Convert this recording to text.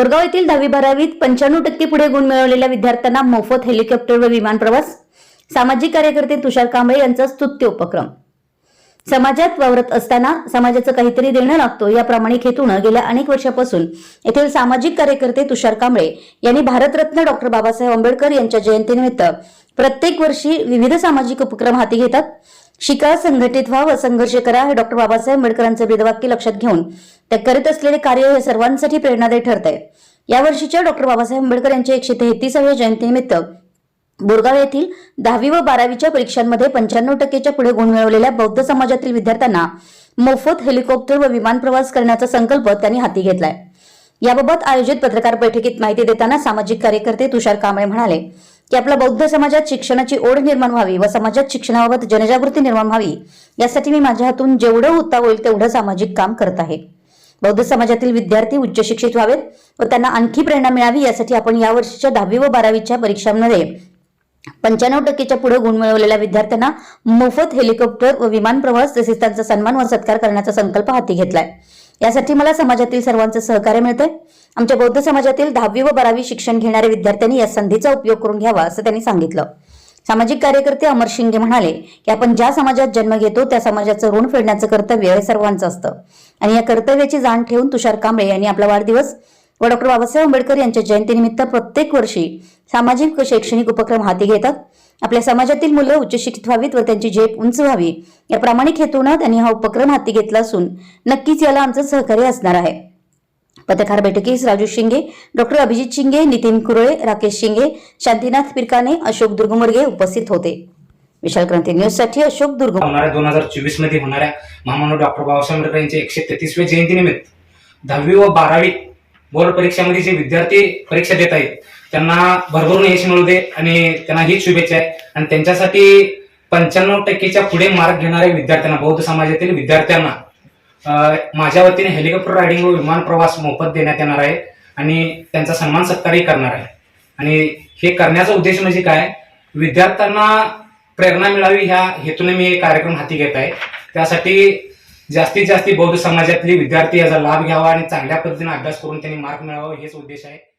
बोरगाव येथील दहावी बारावीत पंच्याण्णव टक्के पुढे गुण मिळवलेल्या विद्यार्थ्यांना मोफत हेलिकॉप्टर व विमान प्रवास सामाजिक कार्यकर्ते तुषार कांबळे यांचा स्तुत्य उपक्रम. समाजात वावरत असताना समाजाचं काहीतरी देणं लागतो या प्रामाणिक हेतून गेल्या अनेक वर्षापासून येथील सामाजिक कार्यकर्ते तुषार कांबळे यांनी भारतरत्न डॉक्टर बाबासाहेब आंबेडकर यांच्या जयंतीनिमित्त प्रत्येक वर्षी विविध सामाजिक उपक्रम हाती घेतात. शिका संघटित व्हा व संघर्ष करा हे डॉक्टर बाबासाहेब आंबेडकरांचं वेदवाक्य लक्षात घेऊन ते करीत असलेले कार्य हे सर्वांसाठी प्रेरणादायी ठरत आहे यावर्षीच्या डॉक्टर बाबासाहेब आंबेडकर यांच्या एकशे तेहतीसाव्या जयंतीनिमित्त बोरगाव येथील दहावी व बारावीच्या परीक्षांमध्ये पंच्याण्णव टक्केच्या पुढे गुण मिळवलेल्या बौद्ध समाजातील विद्यार्थ्यांना मोफत हेलिकॉप्टर व विमान प्रवास करण्याचा संकल्प त्यांनी हाती घेतलाय. याबाबत आयोजित पत्रकार बैठकीत माहिती देताना सामाजिक कार्यकर्ते तुषार कांबळे म्हणाले की आपल्या बौद्ध समाजात शिक्षणाची ओढ निर्माण व्हावी व समाजात शिक्षणाबाबत जनजागृती निर्माण व्हावी यासाठी मी माझ्या हातून जेवढं होता होईल तेवढं सामाजिक काम करत आहे. बौद्ध समाजातील विद्यार्थी उच्च शिक्षित व्हावेत व त्यांना आणखी प्रेरणा मिळावी यासाठी आपण या वर्षीच्या दहावी व बारावीच्या परीक्षांमध्ये पंच्याण्णव टक्केच्या पुढे गुण मिळवलेल्या विद्यार्थ्यांना मोफत हेलिकॉप्टर व विमान प्रवास तसेच त्यांचा सन्मान व सत्कार करण्याचा संकल्प हाती घेतलाय. यासाठी मला समाजातील सर्वांचं सहकार्य मिळतंय. आमच्या बौद्ध समाजातील दहावी व बारावी शिक्षण घेणाऱ्या विद्यार्थ्यांनी या संधीचा उपयोग करून घ्यावा असं त्यांनी सांगितलं. सामाजिक कार्यकर्ते अमर शिंगे म्हणाले की आपण ज्या समाजात जन्म घेतो त्या समाजाचं ऋण फेडण्याचं कर्तव्य हे सर्वांचं असतं. आणि या कर्तव्याची जाण ठेवून तुषार कांबळे यांनी आपला वाढदिवस व डॉक्टर बाबासाहेब आंबेडकर यांच्या जयंतीनिमित्त प्रत्येक वर्षी सामाजिक व शैक्षणिक उपक्रम हाती घेतात. आपल्या समाजातील मुलं उच्च शिक्षित व्हावीत व त्यांची झेप उंच व्हावी या प्रामाणिक हेतूनं त्यांनी हा उपक्रम हाती घेतला असून नक्कीच याला आमचं सहकार्य असणार आहे. पत्रकार बैठकीस राजू शिंगे डॉक्टर अभिजित शिंगे नितीन कुरळे राकेश शिंगे शांतीनाथ पिरकाने अशोक दुर्गमुर्गे उपस्थित होते. विशाल क्रांती न्यूजसाठी अशोक दुर्ग होणाऱ्या दोन हजार चोवीसमध्ये होणाऱ्या महामानव डॉक्टर बाबासाहेब आंबेडकर यांच्या एकशे तेहतीसव्या जयंतीनिमित्त दहावी व बारावी बोर्ड परीक्षेमध्ये जे विद्यार्थी परीक्षा देत आहेत त्यांना भरभरून यश मिळू दे आणि त्यांना हीच शुभेच्छा आहे. आणि त्यांच्यासाठी पंच्याण्णव टक्केच्या पुढे मार्क घेणाऱ्या विद्यार्थ्यांना बौद्ध समाजातील विद्यार्थ्यांना माझ्या वतीने हेलिकॉप्टर रायडिंग व विमान प्रवास मोफत देण्यात येणार आहे आणि त्यांचा सन्मान सत्कारही करणार आहे. आणि हे करण्याचा उद्देश म्हणजे काय? विद्यार्थ्यांना प्रेरणा मिळावी ह्या हेतूने मी हे कार्यक्रम हाती घेत आहे. त्यासाठी जास्तीत जास्त बौद्ध समाजातले विद्यार्थी याचा लाभ घ्यावा आणि चांगल्या पद्धतीने अभ्यास करून त्यांनी मार्क मिळावा हेच उद्देश आहे.